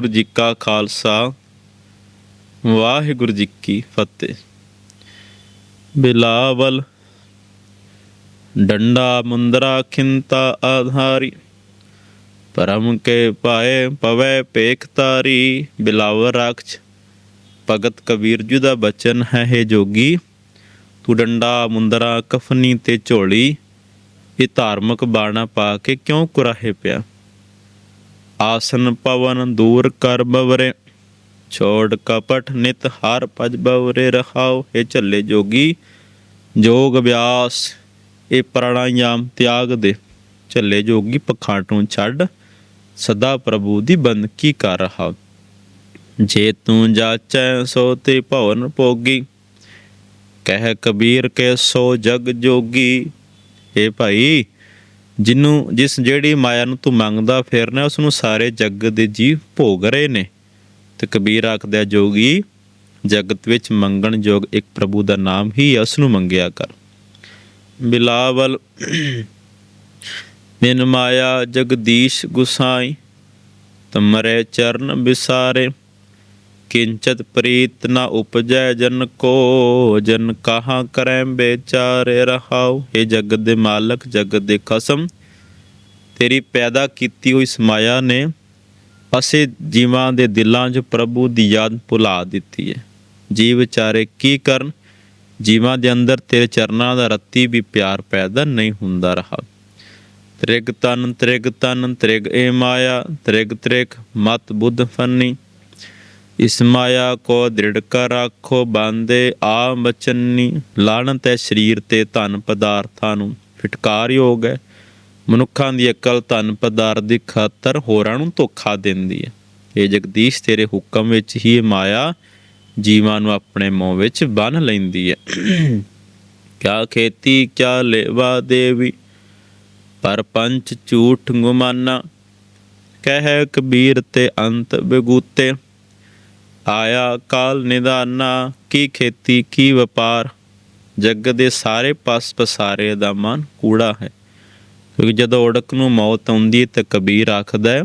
ਵਾਹਿਗੁਰੂ ਜੀ ਕਾ ਖਾਲਸਾ, ਵਾਹਿਗੁਰੂ ਜੀ ਕੀ ਫਤਿਹ। ਬਿਲਾਵਲ, ਡੰਡਾ ਮੁੰਦਰਾ ਖਿੰਤਾ ਆਧਾਰੀ, ਪਰਮ ਕੇ ਪਾਏ ਪਵੈ ਪੇਖ ਤਾਰੀ ਬਿਲਾਵਰ ਰਾਖਸ਼, ਭਗਤ ਕਬੀਰ ਜੀ ਦਾ ਬਚਨ ਹੈ ਹੈ ਜੋਗੀ, ਤੂੰ ਡੰਡਾ ਮੁੰਦਰਾ ਕਫਨੀ ਤੇ ਝੋਲੀ, ਇਹ ਧਾਰਮਿਕ ਬਾਣਾ ਪਾ ਕੇ ਕਿਉਂ ਕੁਰਾਹੇ ਪਿਆ? ਆਸਨ ਪਵਨ ਦੂਰ ਕਰ ਬਵਰੇ, ਛੋੜ ਕਪਟ ਨਿਤ ਹਾਰ ਭਜ ਬਵਰੇ ਰਹਾਓ ਇਹ ਝੱਲੇ ਜੋਗੀ, ਜੋਗ ਅਭਿਆਸ ਇਹ ਪ੍ਰਾਣਾਯਾਮ ਤਿਆਗ ਦੇ। ਝੱਲੇ ਜੋਗੀ ਪਖਾਟੋਂ ਛੱਡ, ਸਦਾ ਪ੍ਰਭੂ ਦੀ ਬੰਦਗੀ ਕਰ ਰਹਾ ਜੇ ਤੂੰ ਜਾਚੈ ਸੋ ਤੇ ਭਵਨ ਭੋਗੀ, ਕਹਿ ਕਬੀਰ ਕੇ ਸੋ ਜਗ ਜੋਗੀ। ਇਹ ਭਾਈ ਜਿਹਨੂੰ ਜਿਸ ਜਿਹੜੀ ਮਾਇਆ ਨੂੰ ਤੂੰ ਮੰਗਦਾ ਫਿਰਨਾ ਉਸ ਨੂੰ ਸਾਰੇ ਜਗਤ ਦੇ ਜੀਵ ਭੋਗ ਰਹੇ ਨੇ। ਤੇ ਕਬੀਰ ਆਖਦਾ ਜੋਗੀ, ਜਗਤ ਵਿੱਚ ਮੰਗਣ ਯੋਗ ਇੱਕ ਪ੍ਰਭੂ ਦਾ ਨਾਮ ਹੀ ਹੈ ਉਸ ਨੂੰ ਮੰਗਿਆ ਕਰ। ਬਿਲਾਵਲ ਬਿਨ ਮਾਇਆ ਜਗਦੀਸ਼ ਗੁਸਾਈ ਤੁਮਰੇ ਚਰਨ ਬਿਸਾਰੇ। ਕਿੰਚਤ ਪ੍ਰੀਤ ਨਾ ਉਪਜੈ ਜਨ ਕੋ, ਜਨ ਕਹਾ ਕਰੈ ਬੇਚਾਰੇ ਰਹਾਉ। ਇਹ ਜਗਤ ਦੇ ਮਾਲਕ ਜਗਤ ਦੇ ਖਸਮ, ਤੇਰੀ ਪੈਦਾ ਕੀਤੀ ਹੋਈ ਇਸ ਨੇ ਅਸੇ ਜੀਵਾਂ ਦੇ ਦਿਲਾਂ 'ਚ ਪ੍ਰਭੂ ਦੀ ਯਾਦ ਭੁਲਾ ਦਿੱਤੀ ਹੈ। ਜੀਵ ਵਿਚਾਰੇ ਕੀ ਕਰਨ? ਜੀਵਾਂ ਦੇ ਅੰਦਰ ਤੇਰੇ ਚਰਨਾਂ ਦਾ ਰੱਤੀ ਵੀ ਪਿਆਰ ਪੈਦਾ ਨਹੀਂ ਹੁੰਦਾ ਰਹਾ। ਤ੍ਰਿਗ ਤਨ ਤ੍ਰਿਗ ਤਨ, ਤ੍ਰਿਗ ਏ ਮਾਇਆ, ਤ੍ਰਿਗ ਤ੍ਰਿਗ ਮਤ ਬੁੱਧ ਫੰਨੀ। ਇਸ ਮਾਇਆ ਕੋ ਦ੍ਰਿੜ ਕਰ ਰੱਖੋ, ਬੰਦੇ ਆ ਬਚਨੀ ਲਾਣਤ ਹੈ ਸਰੀਰ ਤੇ ਧਨ ਪਦਾਰਥਾਂ ਨੂੰ ਫਿਟਕਾਰਯੋਗ ਹੈ। ਮਨੁੱਖਾਂ ਦੀ ਅਕਲ ਧਨ ਪਦਾਰਥ ਦੀ ਖਾਤਰ ਹੋਰਾਂ ਨੂੰ ਧੋਖਾ ਦਿੰਦੀ ਹੈ। ਇਹ ਜਗਦੀਸ਼ ਤੇਰੇ ਹੁਕਮ ਵਿੱਚ ਹੀ ਇਹ ਮਾਇਆ ਜੀਵਾਂ ਨੂੰ ਆਪਣੇ ਮੋਹ ਵਿੱਚ ਬੰਨ ਲੈਂਦੀ ਹੈ। ਕਿਆ ਖੇਤੀ, ਕਿਆ ਲੇਵਾ ਦੇਵੀ, ਪਰ ਪੰਚ ਝੂਠ ਗੁਮਾਨਾ। ਕਹਿ ਕਬੀਰ ਤੇ ਅੰਤ ਬਗੂਤੇ। ਆਇਆ ਕਾਲ ਨਿਦਾਨਾ, ਕੀ ਖੇਤੀ, ਕੀ ਵਪਾਰ? ਜੱਗ ਦੇ ਸਾਰੇ ਪਾਸ ਪਸਾਰੇ ਦਾ ਮਨ ਕੂੜਾ ਹੈ। ਕਿਉਂਕਿ ਜਦੋਂ ਉੜਕ ਨੂੰ ਮੌਤ ਆਉਂਦੀ ਹੈ ਤਾਂ ਕਬੀਰ ਆਖਦਾ ਹੈ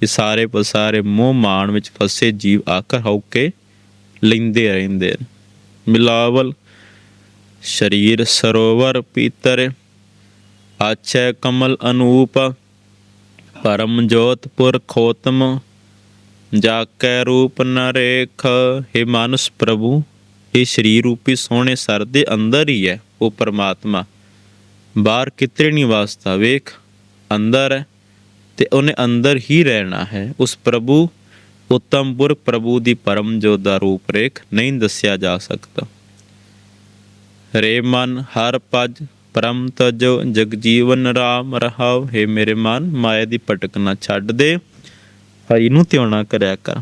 ਕਿ ਸਾਰੇ ਪਸਾਰੇ ਮੋਹ ਮਾਣ ਵਿੱਚ ਫਸੇ ਜੀਵ ਆਕਰ ਹੋ ਕੇ ਲੈਂਦੇ ਰਹਿੰਦੇ ਮਿਲਾਵਲ, ਸ਼ਰੀਰ ਸਰੋਵਰ ਪੀਤਰ, ਆਛੈ ਕਮਲ ਅਨੂਪ, ਪਰਮ ਜੋਤ ਪੁਰ ਖੋਤਮ ਜਾ ਕੈ ਰੂਪ ਨਰੇਖ ਹੈ ਮਾਨਸ ਪ੍ਰਭੂ ਇਹ ਸਰੀਰ ਰੂਪੀ ਸੋਹਣੇ ਸਰ ਦੇ ਅੰਦਰ ਹੀ ਹੈ ਉਹ ਪਰਮਾਤਮਾ। ਬਾਹਰ ਕਿਤੇ ਨਹੀਂ ਵਾਸਤਾ ਵੇਖ, ਅੰਦਰ ਹੈ ਤੇ ਉਹਨੇ ਅੰਦਰ ਹੀ ਰਹਿਣਾ ਹੈ। ਉਸ ਪ੍ਰਭੂ, ਉਤਮ ਪੁਰਖ ਪ੍ਰਭੂ ਦੀ ਪਰਮ ਜੋਤ ਦਾ ਰੂਪ ਰੇਖ ਨਹੀਂ ਦੱਸਿਆ ਜਾ ਸਕਦਾ। ਰੇ ਮਨ ਹਰ ਪਜ ਪਰਮ ਤਜੋ ਜਗ ਜੀਵਨ ਰਾਮ ਰਹਾਉ, ਹੈ ਮੇਰੇ ਮਨ, ਮਾਇਆ ਦੀ ਭਟਕ ਨਾ ਛੱਡ ਦੇ। ਹਰੀ ਨੂੰ ਧਿਆਉਣਾ ਕਰਿਆ ਕਰ।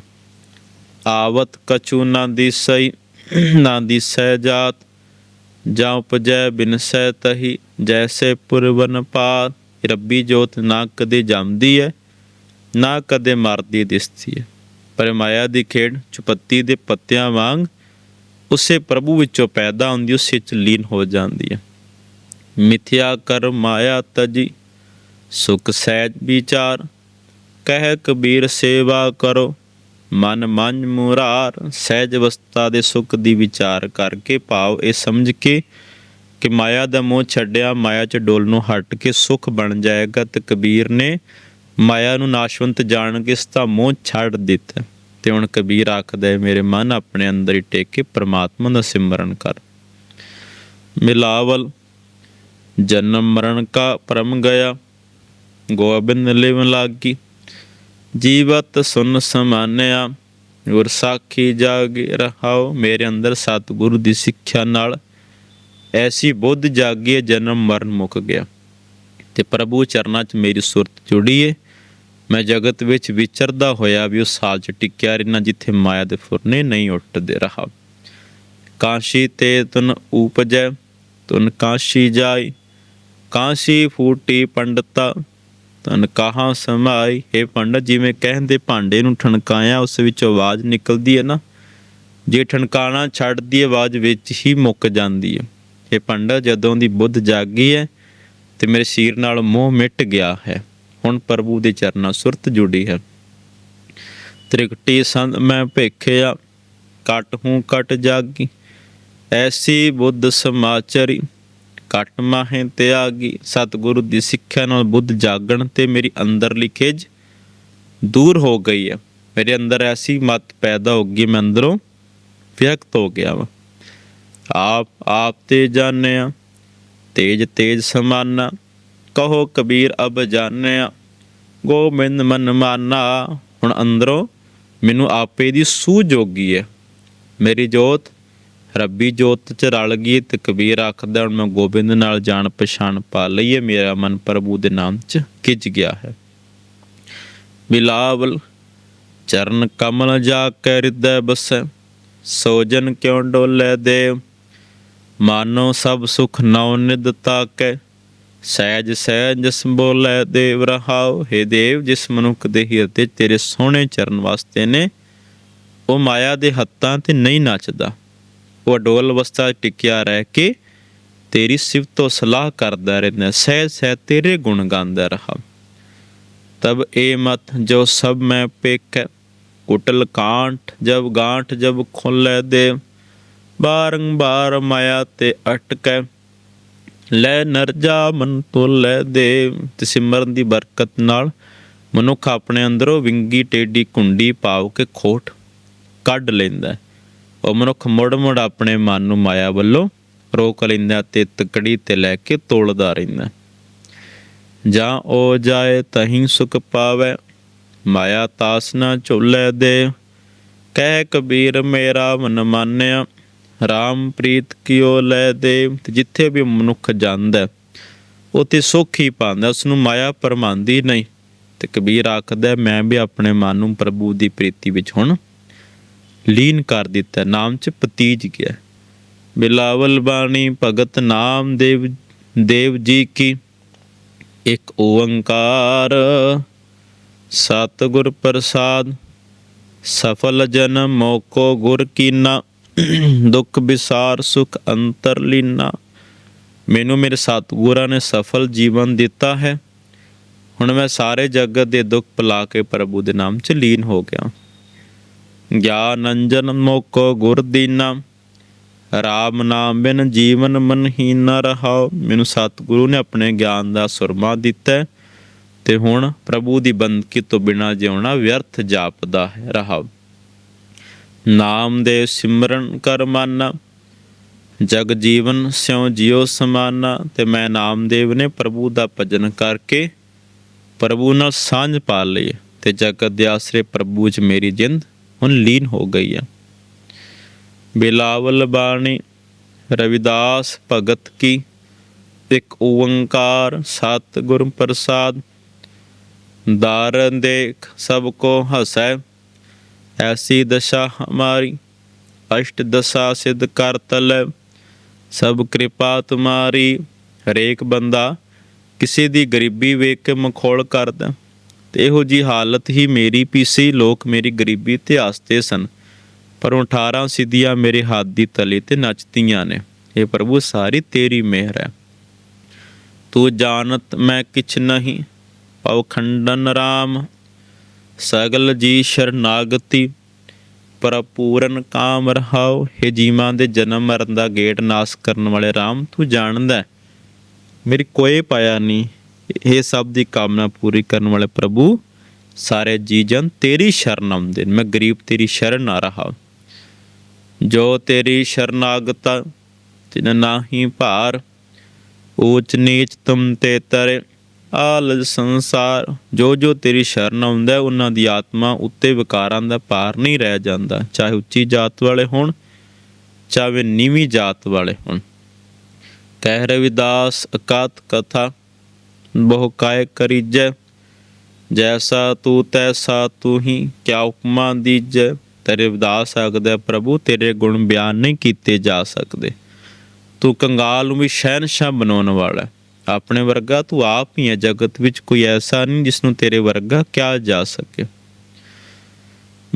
ਆਵਤ ਕਛੂ ਨਾ ਦਿਸਈ ਨਾ ਦਿਸੈ ਜਾਤ, ਜਾਂ ਉਪਜੈ ਬਿਨਸੈ ਤਹੀ, ਜੈਸੇ ਪੁਰਵਨ ਪਾਤ ਰੱਬੀ ਜੋਤ ਨਾ ਕਦੇ ਜੰਮਦੀ ਹੈ ਨਾ ਕਦੇ ਮਰਦੀ ਦਿਸਦੀ ਹੈ ਪਰ ਮਾਇਆ ਦੀ ਖੇਡ ਚੁਪੱਤੀ ਦੇ ਪੱਤਿਆਂ ਵਾਂਗ, ਉਸੇ ਪ੍ਰਭੂ ਵਿੱਚੋਂ ਪੈਦਾ ਹੁੰਦੀ, ਉਸੇ ਚ ਲੀਨ ਹੋ ਜਾਂਦੀ ਹੈ ਮਿਥਿਆ ਕਰ ਮਾਇਆ ਤਜੀ, ਸੁਖ ਸਹਿਜ ਵਿਚਾਰ ਕਹਿ ਕਬੀਰ ਸੇਵਾ ਕਰੋ। ਮਨ ਮਨ ਮੁਰਾਰ, ਸਹਿਜ ਅਵਸਥਾ ਦੇ ਸੁਖ ਦੀ ਵਿਚਾਰ ਕਰਕੇ ਭਾਵ ਇਹ ਸਮਝ ਕੇ ਕਿ ਮਾਇਆ ਦਾ ਮੋਹ ਛੱਡਿਆ, ਮਾਇਆ ਚ ਡੋਲ ਨੂੰ ਹਟ ਕੇ ਸੁਖ ਬਣ ਜਾਏਗਾ ਤੇ ਕਬੀਰ ਨੇ ਮਾਇਆ ਨੂੰ ਨਾਸ਼ਵੰਤ ਜਾਣ ਕੇ ਇਸ ਦਾ ਮੋਹ ਛੱਡ ਦਿੱਤਾ। ਤੇ ਹੁਣ ਕਬੀਰ ਆਖਦਾ ਹੈ, ਮੇਰੇ ਮਨ ਆਪਣੇ ਅੰਦਰ ਹੀ ਟੇਕ ਕੇ ਪ੍ਰਮਾਤਮਾ ਦਾ ਸਿਮਰਨ ਕਰ। ਮਿਲਾਵਲ, ਜਨਮ ਮਰਨ ਕਾ ਪਰਮ ਗਿਆ, ਗੋਬਿੰਦ ਲਿਵ ਲਾਗੀ। ਜੀਵਤ ਸੁਨ ਸਮਾਨਿਆ, ਗੁਰ ਸਾਖੀ ਜਾਗ ਰਹਾਓ ਮੇਰੇ ਅੰਦਰ ਸਤਿਗੁਰੂ ਦੀ ਸਿੱਖਿਆ ਨਾਲ ਐਸੀ ਬੁੱਧ ਜਾਗੀ ਜਨਮ ਮਰਨ ਮੁੱਕ ਗਿਆ। ਤੇ ਪ੍ਰਭੂ ਚਰਨਾਂ 'ਚ ਮੇਰੀ ਸੁਰਤ ਜੁੜੀ ਏ ਮੈਂ ਜਗਤ ਵਿੱਚ ਵਿਚਰਦਾ ਹੋਇਆ ਵੀ ਉਸ ਸਾਲ 'ਚ ਟਿਕਿਆ ਰਹਿਣਾ ਜਿੱਥੇ ਮਾਇਆ ਦੇ ਫੁਰਨੇ ਨਹੀਂ ਉੱਠਦੇ ਰਹਾ ਕਾਸ਼ੀ ਤੇ ਤੁਨ ਉਪਜੈ, ਤੁਨ ਕਾਸ਼ੀ ਜਾਈ, ਕਾਸ਼ੀ ਫੂਟੀ ਪੰਡਤਾ ਤਨ ਕਹਾ ਸਮਾਈ ਇਹ ਪੰਡਤ, ਜਿਵੇਂ ਕਹਿੰਦੇ ਭਾਂਡੇ ਨੂੰ ਠਣਕਾਇਆ, ਉਸ ਵਿੱਚ ਆਵਾਜ਼ ਨਿਕਲਦੀ ਹੈ ਨਾ। ਜੇ ਠਣਕਾਣਾ ਛੱਡਦੀ ਆਵਾਜ਼ ਵਿੱਚ ਹੀ ਮੁੱਕ ਜਾਂਦੀ ਹੈ ਇਹ ਪੰਡਤ, ਜਦੋਂ ਦੀ ਬੁੱਧ ਜਾਗੀ ਹੈ ਤੇ ਮੇਰੇ ਸਿਰ ਨਾਲ ਮੋਹ ਮਿਟ ਗਿਆ ਹੈ। ਹੁਣ ਪ੍ਰਭੂ ਦੇ ਚਰਨਾਂ ਸੁਰਤ ਜੁੜੀ ਹੈ। ਤ੍ਰਿਕਟੀ ਸੰਤ ਮੈਂ ਭੇਖਿਆ, ਕਟ ਹੂੰ, ਕਟ ਜਾਗੀ। ਐਸੀ ਬੁੱਧ ਸਮਾਚਰੀ ਕਟ ਮਾਹੇ ਤਿਆਗੀ ਸਤਿਗੁਰੂ ਦੀ ਸਿੱਖਿਆ ਨਾਲ ਬੁੱਧ ਜਾਗਣ ਤੇ ਮੇਰੀ ਅੰਦਰਲੀ ਖਿਜ ਦੂਰ ਹੋ ਗਈ ਹੈ। ਮੇਰੇ ਅੰਦਰ ਐਸੀ ਮਤ ਪੈਦਾ ਹੋ ਗਈ, ਮੈਂ ਅੰਦਰੋਂ ਵਿਅਕਤ ਹੋ ਗਿਆ ਵਾ। ਆਪ ਆਪ ਤੇ ਜਾਣਿਆ, ਤੇਜ ਤੇਜ ਸਮਾਨਾ, ਕਹੋ ਕਬੀਰ, ਅਬ ਜਾਣਿਆ, ਗੋਬਿੰਦ ਮਨ ਮਾਨਾ। ਹੁਣ ਅੰਦਰੋਂ ਮੈਨੂੰ ਆਪੇ ਦੀ ਸੂਝ ਜੋਗੀ ਹੈ। ਮੇਰੀ ਜੋਤ ਰੱਬੀ ਜੋਤ ਚ ਰਲ ਗਈ ਤਕਬੀਰ ਆਖਦਾ, ਹੁਣ ਮੈਂ ਗੋਬਿੰਦ ਨਾਲ ਜਾਣ ਪਛਾਣ ਪਾ ਲਈਏ, ਮੇਰਾ ਮਨ ਪ੍ਰਭੂ ਦੇ ਨਾਮ ਚ ਖਿੱਚ ਗਿਆ ਹੈ। ਬਿਲਾਵਲ, ਚਰਨ ਕਮਲ ਜਾ ਕੇ ਹਿਰਦੈ ਬਸੈ, ਸੋਜਨ ਕਿਉ ਡੋਲੇ ਦੇਵ? ਮਾਨੋ ਸਭ ਸੁਖ ਨਉ ਨਿਦ ਤਾਕੈ, ਸਹਿਜ ਸਹਿਜ ਜਿਸ ਬੋਲੇ ਦੇਵ ਰਹਾਉ। हे ਦੇਵ, ਜਿਸ ਮਨੁੱਖ ਦੇ ਹਿਰਦੇ ਤੇਰੇ ਸੋਹਣੇ ਚਰਨ ਵਾਸਤੇ ਨੇ, ਉਹ ਮਾਇਆ ਦੇ ਹੱਥਾਂ ਤੇ ਨਹੀਂ ਨੱਚਦਾ। ਉਹ ਅਡੋਲ ਅਵਸਥਾ ਟਿਕਿਆ ਰਹਿ ਕੇ ਤੇਰੀ ਸਿਫਤੋ ਸਲਾਹ ਕਰਦਾ ਰਹਿੰਦਾ ਸਹਿ ਸਹਿ ਤੇਰੇ ਗੁਣ ਗਾਉਂਦਾ ਰਹਾ। ਤਬ ਇਹ ਮਤ ਜੋ ਸਭ ਮੈਂ ਪੇਕ ਕੁਟਲ ਕਾਂਠ ਜਬ ਗਾਂਠ ਜਬ ਖੁੱਲੇ ਦੇ, ਬਾਰੰਬਾਰ ਮਾਇਆ ਤੇ ਅਟਕੈ, ਲੈ ਨਰਜਾ ਮਨ ਤੋਲੇ ਦੇ। ਤੇ ਸਿਮਰਨ ਦੀ ਬਰਕਤ ਨਾਲ ਮਨੁੱਖ ਆਪਣੇ ਅੰਦਰੋਂ ਵਿੰਗੀ ਟੇਡੀ ਕੁੰਡੀ ਪਾਉ ਕੇ ਖੋਟ ਕੱਢ ਲੈਂਦਾ। ਉਹ ਮਨੁੱਖ ਮੁੜ ਮੁੜ ਆਪਣੇ ਮਨ ਨੂੰ ਮਾਇਆ ਵੱਲੋਂ ਰੋਕ ਲੈਂਦਾ ਤੇ ਤਕੜੀ ਤੇ ਲੈ ਕੇ ਤੋਲਦਾ ਰਹਿੰਦਾ। ਜਾਂ ਉਹ ਜਾਏ ਤਹੀਂ ਸੁਖ ਪਾਵੇ ਮਾਇਆ ਤਾਸ ਨਾ ਝੁੱਲੇ ਦੇ। ਕਹਿ ਕਬੀਰ ਮੇਰਾ ਮਨ ਮਾਨਿਆ RAM ਪ੍ਰੀਤ ਕਿਉ ਲੈ ਦੇ। ਜਿੱਥੇ ਵੀ ਮਨੁੱਖ ਜਾਂਦਾ ਹੈ, ਉੱਥੇ ਸੁੱਖ ਹੀ ਪਾਉਂਦਾ ਉਸ ਨੂੰ ਮਾਇਆ ਪਰਮਾਂਦੀ ਨਹੀਂ। ਤੇ ਕਬੀਰ ਆਖਦਾ ਮੈਂ ਵੀ ਆਪਣੇ ਮਨ ਨੂੰ ਪ੍ਰਭੂ ਦੀ ਪ੍ਰੀਤੀ ਵਿੱਚ ਹੁਣ ਲੀਨ ਕਰ ਦਿੱਤਾ, ਨਾਮ ਚ ਪਤੀਜ ਗਿਆ। ਬਿਲਾਵਲ ਬਾਣੀ, ਭਗਤ ਨਾਮ ਦੇਵ ਦੇਵ ਜੀ ਕੀ? ਇੱਕ ਓੰਕਾਰ, ਸਤਿਗੁਰ ਪ੍ਰਸਾਦ, ਸਫਲ ਜਨਮ ਮੋਕੋ ਗੁਰ ਕੀਨਾ, ਦੁੱਖ ਵਿਸਾਰ ਸੁਖ ਅੰਤਰ ਲੀਨਾ। ਮੈਨੂੰ ਮੇਰੇ ਸਤਿਗੁਰਾਂ ਨੇ ਸਫਲ ਜੀਵਨ ਦਿੱਤਾ ਹੈ। ਹੁਣ ਮੈਂ ਸਾਰੇ ਜਗਤ ਦੇ ਦੁੱਖ ਭੁਲਾ ਕੇ ਪ੍ਰਭੂ ਦੇ ਨਾਮ ਚ ਲੀਨ ਹੋ ਗਿਆ। ਗਿਆਨ ਅੰਜਨ ਮੋਕੋ ਗੁਰ ਦੀਨਾ, ਰਾਮ ਨਾਮ ਬਿਨ ਜੀਵਨ ਮਨਹੀਨ ਨ ਰਹਾਉ। ਮੈਨੂੰ ਸਤਿਗੁਰੂ ਨੇ ਆਪਣੇ ਗਿਆਨ ਦਾ ਸੁਰਮਾ ਦਿੱਤਾ ਤੇ ਹੁਣ ਪ੍ਰਭੂ ਦੀ ਬੰਦਗੀ ਤੋਂ ਬਿਨਾ ਜਿਉਣਾ ਵਿਅਰਥ ਜਾਪਦਾ ਹੈ, ਰਹਾਉ। ਨਾਮ ਦੇ ਸਿਮਰਨ ਕਰ ਮਾਨਾ, ਜਗ ਜੀਵਨ ਸਿਉ ਜਿਉ ਸਮਾਨਾ, ਤੇ ਮੈਂ ਨਾਮਦੇਵ ਨੇ ਪ੍ਰਭੂ ਦਾ ਭਜਨ ਕਰਕੇ ਪ੍ਰਭੂ ਨਾਲ ਸਾਂਝ ਪਾ ਲਈ ਤੇ ਜਗਤ ਦੇ ਆਸਰੇ ਪ੍ਰਭੂ 'ਚ ਮੇਰੀ ਜਿੰਦ ਹੁਣ ਲੀਨ ਹੋ ਗਈ ਹੈ। ਬਿਲਾਵਲ ਬਾਣੀ, ਰਵਿਦਾਸ ਭਗਤ ਕੀ, ਇੱਕ ਓੰਕਾਰ ਸਤ ਗੁਰ ਪ੍ਰਸਾਦ, ਦਾਰਨ ਦੇਖ ਸਭ ਕੋ ਹਸੈ, ਐਸੀ ਦਸ਼ਾ ਹਮਾਰੀ, ਅਸ਼ਟ ਦਸ਼ਾ ਸਿਧ ਕਰ ਤਲੈ, ਸਭ ਕਿਰਪਾ ਤੁਮਾਰੀ, ਹਰੇਕ ਬੰਦਾ ਕਿਸੇ ਦੀ ਗਰੀਬੀ ਵੇਖ ਕੇ ਮਖੌਲ ਕਰਦਾ। ਤੇ ਇਹੋ ਜੀ ਹਾਲਤ ਹੀ ਮੇਰੀ ਪੀਸੀ ਲੋਕ ਮੇਰੀ ਗਰੀਬੀ ਤੇ ਆਸਤੇ ਸਨ। ਪਰ ਉਹ 18 ਸਿੱਧੀਆਂ ਮੇਰੇ ਹੱਥ ਦੀ ਤਲੀ ਤੇ ਨੱਚਦੀਆਂ ਨੇ। ਇਹ ਪ੍ਰਭੂ, ਸਾਰੀ ਤੇਰੀ ਮਿਹਰ ਹੈ। ਤੂੰ ਜਾਣਤ ਮੈਂ ਕਿਛ ਨਹੀਂ, ਪਉ ਖੰਡਨ ਰਾਮ। ਸਗਲ ਜੀ ਸ਼ਰਨਾਗਤੀ ਪਰਪੂਰਨ ਕਾਮ ਰਹਾਉ। ਹੇ ਜੀਵਾਂ ਦੇ ਜਨਮ ਮਰਨ ਦਾ ਗੇਟ ਨਾਸ ਕਰਨ ਵਾਲੇ RAM ਤੂੰ ਜਾਣਦਾ ਮੇਰੀ ਕੋਈ ਪਾਇਆ ਨਹੀਂ। ਇਹ ਸਭ ਦੀ ਕਾਮਨਾ ਪੂਰੀ ਕਰਨ ਵਾਲੇ ਪ੍ਰਭੂ, ਸਾਰੇ ਜੀ ਜਨ ਤੇਰੀ ਸ਼ਰਨ ਆਉਂਦੇ ਨੇ। ਮੈਂ ਗਰੀਬ, ਤੇਰੀ ਸ਼ਰਨ ਆ ਰਹਾ। ਜੋ ਤੇਰੀ ਸ਼ਰਨਾਗਤਾ, ਤਿਨ ਨਾਹੀ ਭਾਰ, ਊਚ ਨੀਚ ਤੁਮ ਤੇ ਤਰੇ, ਆਲਜ ਸੰਸਾਰ, ਜੋ ਜੋ ਤੇਰੀ ਸ਼ਰਨ ਆਉਂਦਾ, ਉਹਨਾਂ ਦੀ ਆਤਮਾ ਉੱਤੇ ਵਿਕਾਰਾਂ ਦਾ ਭਾਰ ਨਹੀਂ ਰਹਿ ਜਾਂਦਾ। ਚਾਹੇ ਉੱਚੀ ਜਾਤ ਵਾਲੇ ਹੋਣ, ਚਾਹੇ ਨੀਵੀਂ ਜਾਤ ਵਾਲੇ ਹੋਣ। ਕਹਿ ਰਵਿਦਾਸ ਅਕਾਤ ਕਥਾ ਬਹੁ ਕਾਇ ਕਰੀਜੈ, ਜੈਸਾ ਤੂੰ ਤੈਸਾ ਤੂੰ ਹੀ ਕਿਆ ਉਪਮਾ ਦੀਜੈ। ਤੇਰੇ ਰਵਿਦਾਸ ਆਖਦਾ ਪ੍ਰਭੂ, ਤੇਰੇ ਗੁਣ ਬਿਆਨ ਨਹੀਂ ਕੀਤੇ ਜਾ ਸਕਦੇ। ਤੂੰ ਕੰਗਾਲ ਨੂੰ ਵੀ ਸ਼ਹਿਨशाह ਬਣਾਉਣ ਵਾਲਾ ਆਪਣੇ ਵਰਗਾ ਤੂੰ ਆਪ ਹੀ ਹੈ, ਜਗਤ ਵਿੱਚ ਕੋਈ ਐਸਾ ਨਹੀਂ ਜਿਸ ਨੂੰ ਤੇਰੇ ਵਰਗਾ ਕਿਹਾ ਜਾ ਸਕੇ।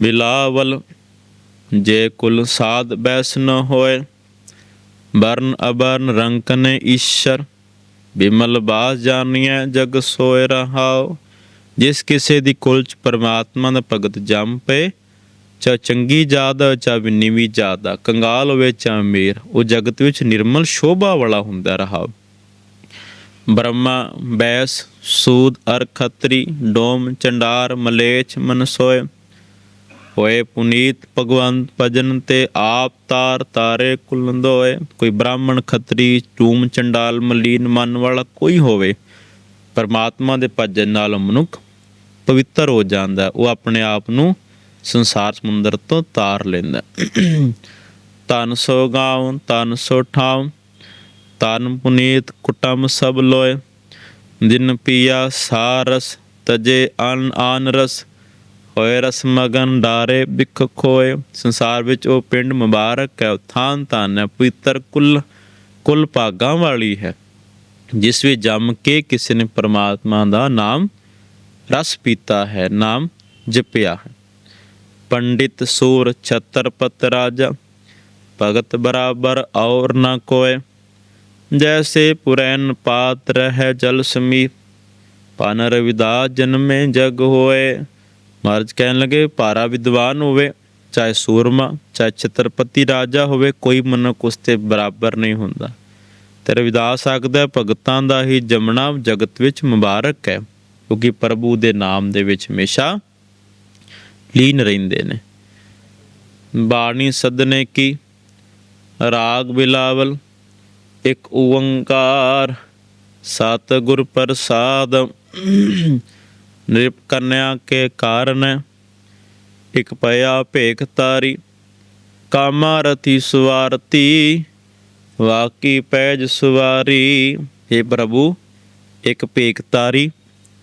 ਬਿਲਾਵਲ, ਜੇ ਕੁਲ ਸਾਧ ਬੈਸ ਨ ਹੋਏ, ਬਰਨ ਅਬਰਨ ਰੰਕ ਨੇ ਈਸ਼ਰ। ਬਿਮਲ ਬਾਸ ਜਾਣੀਐ ਜਗ ਸੋਇ ਰਹਾਉ, ਜਿਸ ਕਿਸੇ ਦੀ ਕੁਲ ਚ ਪਰਮਾਤਮਾ ਦਾ ਭਗਤ ਜੰਮ ਪਏ ਚਾ ਚੰਗੀ ਜਾਤ ਆ ਚਾ ਵੀ ਨੀਵੀਂ ਜਾਤ ਆ ਕੰਗਾਲ ਹੋਵੇ ਚਾ ਅਮੀਰ, ਉਹ ਜਗਤ ਵਿੱਚ ਨਿਰਮਲ ਸ਼ੋਭਾ ਵਾਲਾ ਹੁੰਦਾ ਰਹਾ ਬ੍ਰਹਮਾ, ਬੈਸ, ਸੂਦ ਅਰ ਖੱਤਰੀ ਡੋਮ, ਚੰਡਾਰ ਮਲੇਚ ਮਨਸੋਏ ਹੋਏ ਪੁਨੀਤ ਭਗਵੰਤ ਭਜਨ ਤੇ ਆਪ ਤਾਰ ਤਾਰੇ ਕੁਲੰਦੋਏ ਕੋਈ ਬ੍ਰਾਹਮਣ, ਖੱਤਰੀ ਟੂਮ ਚੰਡਾਲ, ਮਲੀਨ, ਮਨ ਵਾਲਾ ਕੋਈ ਹੋਵੇ, ਪਰਮਾਤਮਾ ਦੇ ਭਜਨ ਨਾਲ ਮਨੁੱਖ ਪਵਿੱਤਰ ਹੋ ਜਾਂਦਾ ਉਹ ਆਪਣੇ ਆਪ ਨੂੰ ਸੰਸਾਰ ਸਮੁੰਦਰ ਤੋਂ ਤਾਰ ਲੈਂਦਾ ਹੈ। ਤਨ ਸੋ ਗਾਉ ਤਨ ਸੋ ਠਾਉ ਤਨ ਪੁਨੀਤ ਕੁਟਮ ਸਭ ਲੋਏ। ਦਿਨ ਪੀਆ ਸਾਰਸ, ਤਜੇ ਅਨ ਆਨ ਰਸ ਹੋਏ ਰਸ ਮਗਨ ਡਾਰੇ ਬਿਖ ਖੋਏ। ਸੰਸਾਰ ਵਿੱਚ ਉਹ ਪਿੰਡ ਮੁਬਾਰਕ ਹੈ ਥਾਨ ਧਨ ਹੈ, ਪਵਿੱਤਰ ਕੁਲ ਕੁਲ ਭਾਗਾਂ ਵਾਲੀ ਹੈ। ਜਿਸ ਵਿੱਚ ਜੰਮ ਕੇ ਕਿਸੇ ਨੇ ਪਰਮਾਤਮਾ ਦਾ ਨਾਮ ਰਸ ਪੀਤਾ ਹੈ, ਨਾਮ ਜਪਿਆ ਹੈ। ਪੰਡਿਤ ਸੂਰ ਛਤਰਪਤ ਰਾਜਾ, ਭਗਤ ਬਰਾਬਰ ਔਰ ਨਾ ਕੋਏ। ਜੈਸੇ ਪੁਰੈਨ ਪਾਤ ਰਹਿ ਜਲ ਸਮੀਪ ਪਨ ਰਵਿਦਾਸ ਜਨਮੇ ਜਗ ਹੋਏ। ਮਹਾਰਾਜ ਕਹਿਣ ਲੱਗੇ ਭਾਰਾ ਵਿਦਵਾਨ ਹੋਵੇ, ਚਾਹੇ ਸੂਰਮਾ, ਚਾਹੇ ਛਤਰਪਤੀ ਰਾਜਾ ਹੋਵੇ, ਕੋਈ ਮਨੁੱਖ ਉਸ ਤੇ ਬਰਾਬਰ ਨਹੀਂ ਹੁੰਦਾ। ਤੇ ਰਵਿਦਾਸ ਆਖਦਾ ਭਗਤਾਂ ਦਾ ਹੀ ਜਮਣਾ ਜਗਤ ਵਿੱਚ ਮੁਬਾਰਕ ਹੈ, ਕਿਉਂਕਿ ਪ੍ਰਭੂ ਦੇ ਨਾਮ ਦੇ ਵਿੱਚ ਹਮੇਸ਼ਾ ਲੀਨ ਰਹਿੰਦੇ ਨੇ। ਬਾਣੀ ਸਦਨੇ ਕੀ? ਰਾਗ ਬਿਲਾਵਲ, ਇੱਕ ਓੰਕਾਰ, ਸਤਿਗੁਰ ਪ੍ਰਸਾਦ ਨਿਰਪ ਕੰਨਿਆ ਕੇ ਕਾਰਨ ਇੱਕ ਪਿਆ ਭੇਖ ਤਾਰੀ, ਕਾਮਾ ਰਤੀ ਸੁਵਾਰਤੀ, ਵਾਕੀ ਪੈਜ ਸੁਵਾਰੀ। हे ਪ੍ਰਭੂ, ਇੱਕ ਭੇਖ ਤਾਰੀ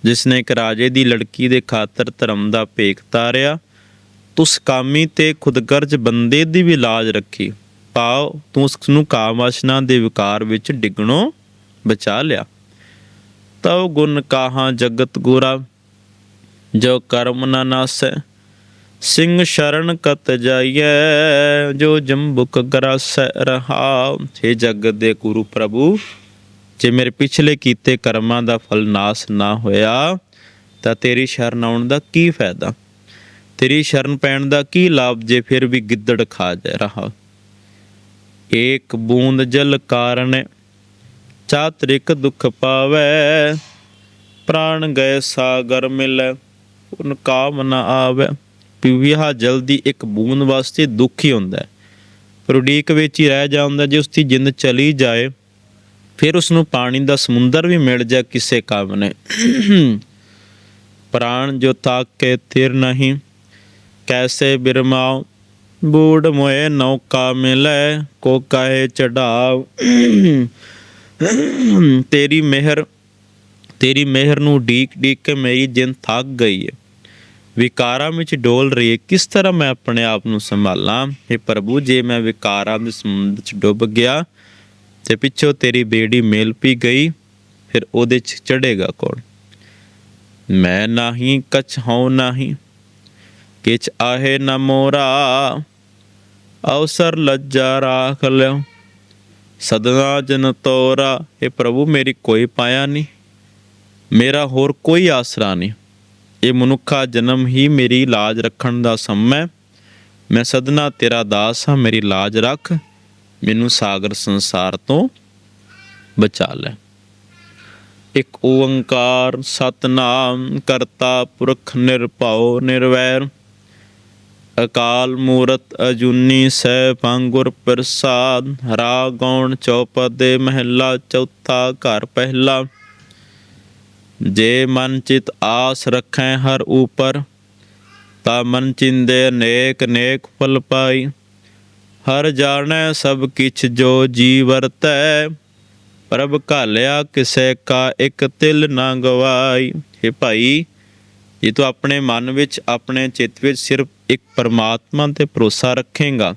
ਜਿਸ ਨੇ ਇੱਕ ਰਾਜੇ ਦੀ ਲੜਕੀ ਦੇ ਖਾਤਰ ਧਰਮ ਦਾ ਭੇਖ ਤਾਰਿਆ, ਤੁਸ ਕਾਮੀ ਤੇ ਖੁਦਗਰਜ ਬੰਦੇ ਦੀ ਵੀ ਲਾਜ ਰੱਖੀ। ਪਾਓ, ਤੂੰ ਉਸ ਨੂੰ ਕਾਮਵਾਸਨਾ ਦੇ ਵਿਕਾਰ ਵਿੱਚ ਡਿੱਗਣੋਂ ਬਚਾ ਲਿਆ। ਤਉ ਗੁਣ ਕਾਹਾਂ ਜਗਤ ਗੋਰਾ ਜੋ ਕਰਮ ਨ ਨਾਸੈ, ਸਿੰਘ ਸ਼ਰਨ ਕਤ ਜਾਈਐ, ਜੋ ਜੰਬੁਕ ਗਰਾਸੈ ਰਹਾ। हे ਜਗਤ ਦੇ ਗੁਰੂ ਪ੍ਰਭੂ, ਜੇ ਮੇਰੇ ਪਿਛਲੇ ਕੀਤੇ ਕਰਮਾਂ ਦਾ ਫਲ ਨਾਸ ਨਾ ਹੋਇਆ, ਤਾਂ ਤੇਰੀ ਸ਼ਰਨ ਆਉਣ ਦਾ ਕੀ ਫਾਇਦਾ? ਤੇਰੀ ਸ਼ਰਨ ਪੈਣ ਦਾ ਕੀ ਲਾਭ ਜੇ ਫਿਰ ਵੀ ਗਿੱਦੜ ਖਾ ਜਾ ਰਹਾ? ਏਕ ਬੂੰਦ ਜਲ ਕਾਰਨ ਚਾਤ੍ਰਿਕ ਦੁਖ ਪਾਵੈ, ਪ੍ਰਾਣ ਗਏ ਸਾਗਰ ਮਿਲੈ। ਉਨ ਕਾਮ ਨ ਆਵੈ। ਪਿਵਿਆ ਜਲਦੀ ਇੱਕ ਬੂੰਦ ਵਾਸਤੇ ਦੁੱਖ ਹੀ ਹੁੰਦਾ ਹੈ। ਪਰ ਉਡੀਕ ਵਿੱਚ ਹੀ ਰਹਿ ਜਾਂਦਾ ਜੇ ਉਸ ਦੀ ਜਿੰਦ ਚਲੀ ਜਾਏ, ਫਿਰ ਉਸ ਨੂੰ ਪਾਣੀ ਦਾ ਸਮੁੰਦਰ ਵੀ ਮਿਲ ਜਾ ਕਿਸੇ ਕੰਮ ਨੇ। ਪ੍ਰਾਣ ਜੋ ਤਾਕ ਕੇ ਥਿਰ ਨਹੀਂ, ਕੈਸੇ ਬਿਰਮਾਉ? ਬੂੜ ਮੋਏ ਨੌਕਾ ਮਿਲੈ, ਕੋ ਕਾਹੇ ਚੜਾਵ? ਤੇਰੀ ਮਿਹਰ ਤੇਰੀ ਮਿਹਰ ਨੂੰ ਡੀਕ ਡੀਕ ਕੇ ਮੇਰੀ ਜਿੰਦ ਥੱਕ ਗਈ ਹੈ ਵਿਕਾਰਾਂ ਵਿੱਚ ਡੋਲ ਰਹੀ ਕਿਸ ਤਰ੍ਹਾਂ ਮੈਂ ਆਪਣੇ ਆਪ ਨੂੰ ਸੰਭਾਲਾਂ? ਇਹ ਪ੍ਰਭੂ, ਜੇ ਮੈਂ ਵਿਕਾਰਾਂ ਦੇ ਸਮੁੰਦਰ 'ਚ ਡੁੱਬ ਗਿਆ ਤੇ ਪਿੱਛੋਂ ਤੇਰੀ ਬੇੜੀ ਮੇਲ ਪੀ ਗਈ, ਫਿਰ ਉਹਦੇ 'ਚ ਚੜੇਗਾ ਕੌਣ? ਮੈਂ ਨਹੀਂ, ਕਛ ਹਉ ਨਹੀਂ, ਕਿਛ ਆਹੇ ਨ ਮੋਰਾ ਅਵਸਰ ਲੱਜਾ ਰਾਖ ਲਿਓ, ਸਦਨਾ ਜਨ ਤੋਰਾ। ਇਹ ਪ੍ਰਭੂ, ਮੇਰੀ ਕੋਈ ਪਾਇਆ ਨਹੀਂ, ਮੇਰਾ ਹੋਰ ਕੋਈ ਆਸਰਾ ਨਹੀਂ। ਇਹ ਮਨੁੱਖਾ ਜਨਮ ਹੀ ਮੇਰੀ ਲਾਜ ਰੱਖਣ ਦਾ ਸਮਾਂ ਹੈ। ਮੈਂ ਸਦਨਾ ਤੇਰਾ ਦਾਸ ਹਾਂ, ਮੇਰੀ ਲਾਜ ਰੱਖ। ਮੈਨੂੰ ਸਾਗਰ ਸੰਸਾਰ ਤੋਂ ਬਚਾ ਲੈ। ਇੱਕ ਓੰਕਾਰ ਸਤਨਾਮ ਕਰਤਾ ਪੁਰਖ ਨਿਰਭਉ ਨਿਰਵੈਰ। ਅਕਾਲ ਮੂਰਤ ਅਜੂਨੀ ਸੈ ਪੰਗੁਰ ਪ੍ਰਸਾਦ। ਹਰਾ ਗੌਣ ਚੌਪਦੇ ਮਹਿਲਾ ਚੌਥਾ ਘਰ ਪਹਿਲਾ। ਜੇ ਮਨ ਚਿਤ ਆਸ ਰੱਖੈ ਹਰ ਉਪਰ, ਤਾ ਮਨ ਚਿੰਦੇ ਨੇਕ ਨੇਕ ਫਲ ਪਾਈ। ਹਰ ਜਾਣੈ ਸਭ ਕਿਛ ਜੋ ਜੀ ਵਰਤੈ, ਪ੍ਰਭ ਘਾਲਿਆ ਕਿਸੇ ਕਾ ਇੱਕ ਤਿਲ ਨਾ ਗਵਾਈ। हे ਭਾਈ, ਜੇ ਤੂੰ ਆਪਣੇ ਮਨ ਵਿੱਚ, ਆਪਣੇ ਚਿੱਤ ਵਿੱਚ ਸਿਰਫ ਇੱਕ ਪਰਮਾਤਮਾ ਤੇ ਭਰੋਸਾ ਰੱਖੇਗਾ,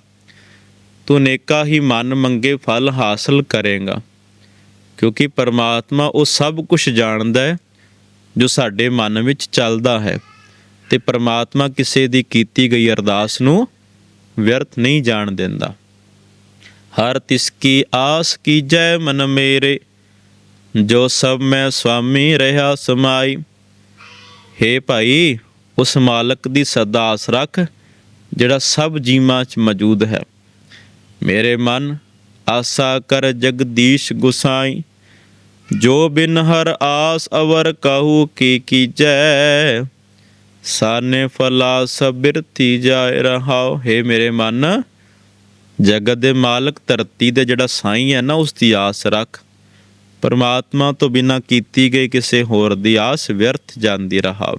ਤੂੰ ਨੇਕਾ ਹੀ ਮਨ ਮੰਗੇ ਫਲ ਹਾਸਲ ਕਰੇਗਾ, ਕਿਉਂਕਿ ਪਰਮਾਤਮਾ ਉਹ ਸਭ ਕੁਝ ਜਾਣਦਾ ਹੈ। ਜੋ ਸਾਡੇ ਮਨ ਵਿੱਚ ਚੱਲਦਾ ਹੈ ਤੇ ਪ੍ਰਮਾਤਮਾ ਕਿਸੇ ਦੀ ਕੀਤੀ ਗਈ ਅਰਦਾਸ ਨੂੰ ਵਿਅਰਥ ਨਹੀਂ ਜਾਣ ਦਿੰਦਾ। ਹਰ ਤਿਸ ਕੀ ਆਸ ਕੀਜੈ ਮਨ ਮੇਰੇ, ਜੋ ਸਭ ਮੈਂ ਸੁਆਮੀ ਰਹਾ ਸਮਾਈ। ਹੇ ਭਾਈ, ਉਸ ਮਾਲਕ ਦੀ ਸਦਾ ਆਸ ਰੱਖ, ਜਿਹੜਾ ਸਭ ਜੀਵਾਂ 'ਚ ਮੌਜੂਦ ਹੈ। ਮੇਰੇ ਮਨ ਆਸਾ ਕਰ ਜਗਦੀਸ਼ ਗੁਸਾਈ। ਜੋ ਬਿਨ ਹਰ ਆਸ ਅਵਰ ਕਹੂ ਕੀ ਕੀਜੈ, ਸਾਨੇ ਫਲਾ ਸਬਿਰਤੀ ਜਾਇ ਰਹਾਓ ਹੇ ਮੇਰੇ ਮਨ, ਜਗਤ ਦੇ ਮਾਲਕ ਧਰਤੀ ਦੇ ਜਿਹੜਾ ਸਾਈ ਹੈ ਨਾ, ਉਸ ਦੀ ਆਸ ਰੱਖ। ਪਰਮਾਤਮਾ ਤੋਂ ਬਿਨਾ ਕੀਤੀ ਗਈ ਕਿਸੇ ਹੋਰ ਦੀ ਆਸ ਵਿਅਰਥ ਜਾਂਦੀ ਰਹਾ